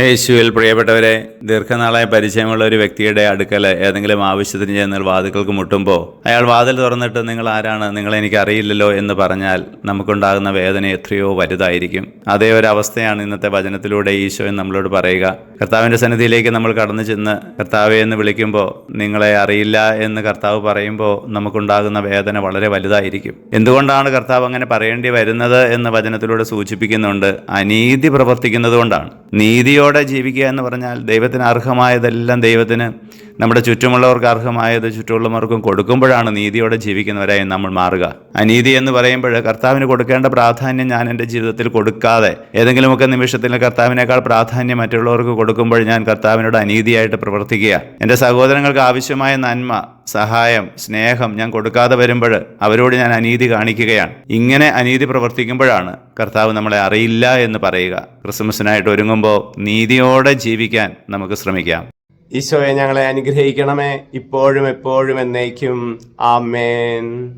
യേശുവിൽ പ്രിയപ്പെട്ടവരെ ദീർഘനാളായ പരിചയമുള്ള ഒരു വ്യക്തിയുടെ അടുക്കൽ ഏതെങ്കിലും ആവശ്യത്തിന് ചെന്നാൽ വാതിൽക്കൾക്ക് മുട്ടുമ്പോൾ അയാൾ വാതിൽ തുറന്നിട്ട് നിങ്ങൾ ആരാണ്? നിങ്ങളെനിക്ക് അറിയില്ലല്ലോ എന്ന് പറഞ്ഞാൽ നമുക്കുണ്ടാകുന്ന വേദന എത്രയോ വലുതായിരിക്കും. അതേ ഒരു അവസ്ഥയാണ് ഇന്നത്തെ വചനത്തിലൂടെ ഈശോയും നമ്മളോട് പറയുക. കർത്താവിന്റെ സന്നിധിയിലേക്ക് നമ്മൾ കടന്നു ചെന്ന് കർത്താവെ എന്ന് വിളിക്കുമ്പോൾ നിങ്ങളെ അറിയില്ല എന്ന് കർത്താവ് പറയുമ്പോൾ നമുക്കുണ്ടാകുന്ന വേദന വളരെ വലുതായിരിക്കും. എന്തുകൊണ്ടാണ് കർത്താവ് അങ്ങനെ പറയേണ്ടി വരുന്നത് എന്ന് വചനത്തിലൂടെ സൂചിപ്പിക്കുന്നുണ്ട്. അനീതി പ്രവർത്തിക്കുന്നതുകൊണ്ടാണ്. നീതിയോടെ ജീവിക്കുക എന്ന് പറഞ്ഞാൽ ദൈവത്തിന് അർഹമായതെല്ലാം ദൈവത്തിന് നമ്മുടെ ചുറ്റുമുള്ളവർക്ക് അർഹമായത് ചുറ്റുമുള്ളവർക്കും കൊടുക്കുമ്പോഴാണ് നീതിയോടെ ജീവിക്കുന്നവരായി നമ്മൾ മാറുക. അനീതി എന്ന് പറയുമ്പോൾ കർത്താവിന് കൊടുക്കേണ്ട പ്രാധാന്യം ഞാൻ എന്റെ ജീവിതത്തിൽ കൊടുക്കാതെ ഏതെങ്കിലുമൊക്കെ നിമിഷത്തിൽ കർത്താവിനേക്കാൾ പ്രാധാന്യം മറ്റുള്ളവർക്ക് കൊടുക്കുമ്പോൾ ഞാൻ കർത്താവിനോട് അനീതിയായിട്ട് പ്രവർത്തിക്കുക. എന്റെ സഹോദരങ്ങൾക്ക് ആവശ്യമായ നന്മ സഹായം സ്നേഹം ഞാൻ കൊടുക്കാതെ വരുമ്പോൾ അവരോട് ഞാൻ അനീതി കാണിക്കുകയാണ്. ഇങ്ങനെ അനീതി പ്രവർത്തിക്കുമ്പോഴാണ് കർത്താവ് നമ്മളെ അറിയില്ല എന്ന് പറയുക. ക്രിസ്മസിനായിട്ട് ഒരുങ്ങുമ്പോൾ നീതിയോടെ ജീവിക്കാൻ നമുക്ക് ശ്രമിക്കാം. ഈശോയെ ഞങ്ങളെ അനുഗ്രഹിക്കണമേ. ഇപ്പോഴും എപ്പോഴും എന്നേക്കും. ആമേൻ.